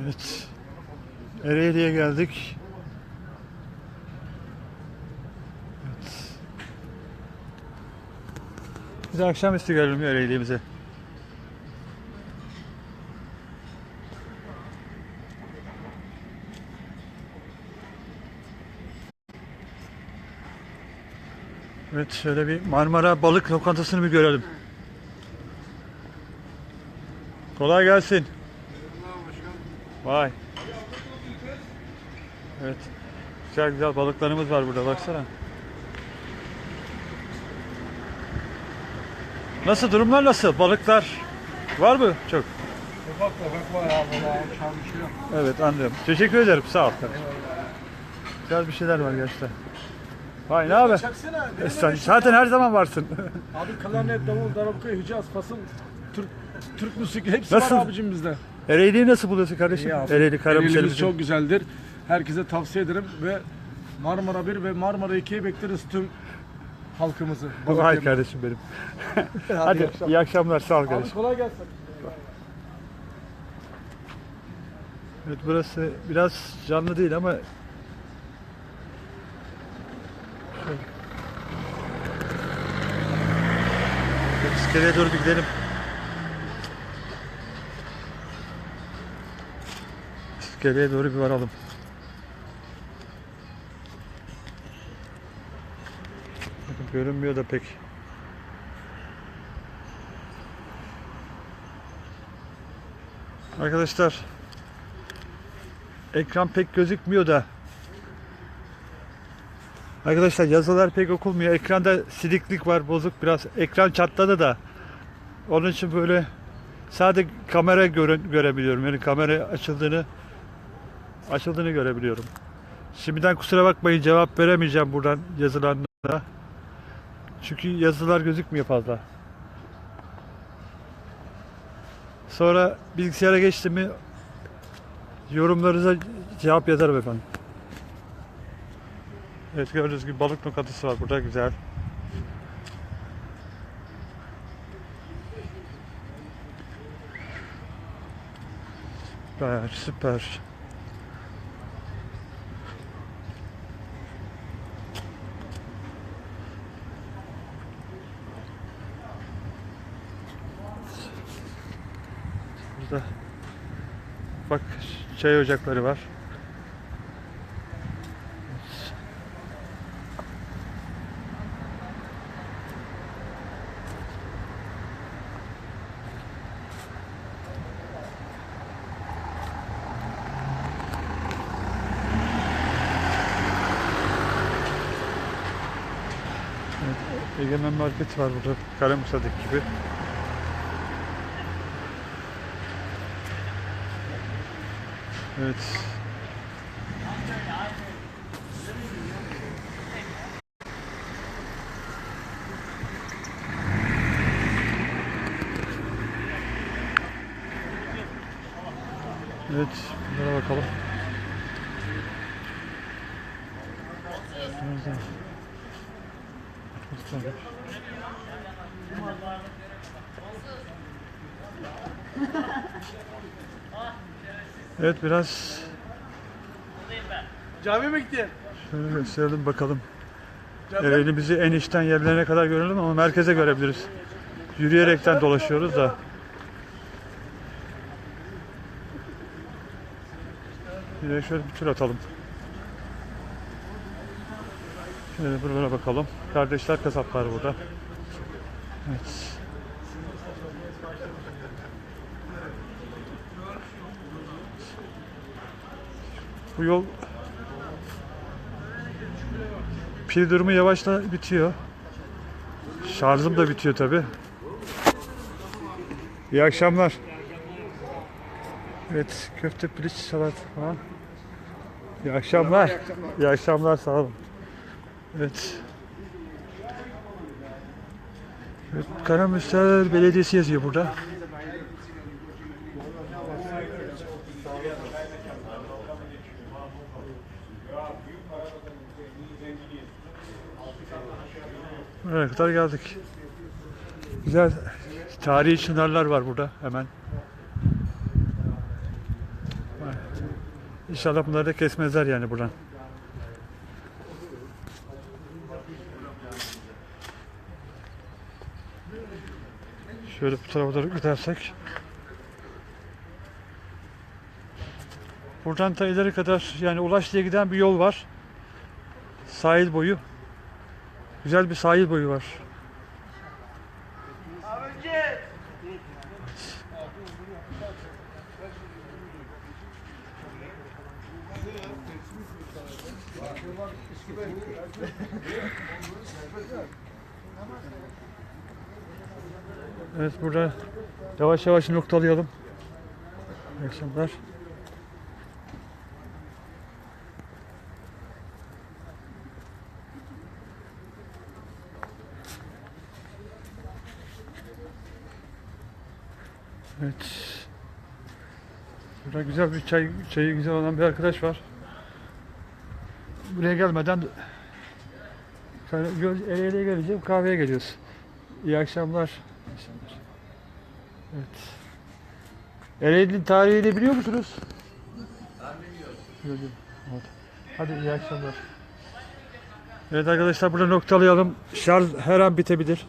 Evet. Ereğli'ye geldik. Evet. Biz de akşamüstü gelelim Ereğli'mize. Evet şöyle bir Marmara balık lokantasını bir görelim. Kolay gelsin. Vay. Evet. Güzel güzel balıklarımız var burada baksana. Nasıl durumlar nasıl? Balıklar var mı çok? Ufak tefek var böyle çalışıyor. Evet anlıyorum. Teşekkür ederim. Sağ ol. Güzel bir şeyler var gerçekten. Vay ne haber? Çaksana. E, sen zaten her zaman varsın. Abi klarnet, davul, darbuka, Hicaz, fasıl, Türk Türk müzik hepsi Nasıl? var abicim bizde. Ereğli'yi nasıl buluyorsun kardeşim? İyi abi. Ereğli Karabük Ereğli'miz çok güzeldir. Herkese tavsiye ederim ve Marmara 1 ve Marmara 2'ye bekleriz tüm halkımızı. Vay balıklarını. kardeşim benim. Hadi, iyi akşamlar. iyi akşamlar. Sağ ol Abi kardeşim. kolay gelsin. Evet burası biraz canlı değil ama Şöyle. İskeleye doğru bir gidelim. İskeleye doğru bir varalım. Görünmüyor da pek. Arkadaşlar ekran pek gözükmüyor da Arkadaşlar yazılar pek okunmuyor. Ekranda siliklik var, bozuk biraz. Ekran çatladı da. Onun için böyle sadece kamera göre, görebiliyorum. Yani kamera açıldığını açıldığını görebiliyorum. Şimdiden kusura bakmayın cevap veremeyeceğim buradan yazılarına. Çünkü yazılar gözükmüyor fazla. Sonra bilgisayara geçti mi yorumlarınıza cevap yazarım efendim. Evet gördüğünüz gibi balık lokantası var burada güzel. Süper süper. Burada bak çay ocakları var. Egemen Market var burada. Karamürsa'daki gibi. Evet. Evet, bunlara bakalım. Nerede? Göstereyim. Evet biraz Cami mi gitti? şöyle gösterelim bakalım. Ereğli bizi en içten yerlerine kadar görelim ama merkeze görebiliriz. Yürüyerekten dolaşıyoruz da. Yine şöyle bir tur atalım. Şöyle buralara bakalım. Kardeşler kasaplar burada. Evet. Bu yol pil durumu yavaşla bitiyor. Şarjım da bitiyor tabi. İyi akşamlar. Evet, köfte piliç salat falan. İyi akşamlar. İyi akşamlar, sağ olun. Evet. Evet, Karamürsel Belediyesi yazıyor burada. Buraya kadar geldik. Güzel tarihi çınarlar var burada hemen. İnşallah bunları da kesmezler yani buradan. Şöyle bu tarafa doğru gidersek. Buradan ta ileri kadar yani Ulaş diye giden bir yol var. Sahil boyu. Güzel bir sahil boyu var. Evet burada yavaş yavaş noktalayalım. İyi akşamlar. Evet. Burada güzel bir çay, çayı güzel olan bir arkadaş var. Buraya gelmeden Ereğli'ye geleceğim, kahveye geliyoruz. İyi akşamlar. İyi akşamlar. Evet. Ereğli'nin tarihini biliyor musunuz? Ben bilmiyorum. Evet. Hadi iyi akşamlar. Evet arkadaşlar burada noktalayalım. Şarj her an bitebilir.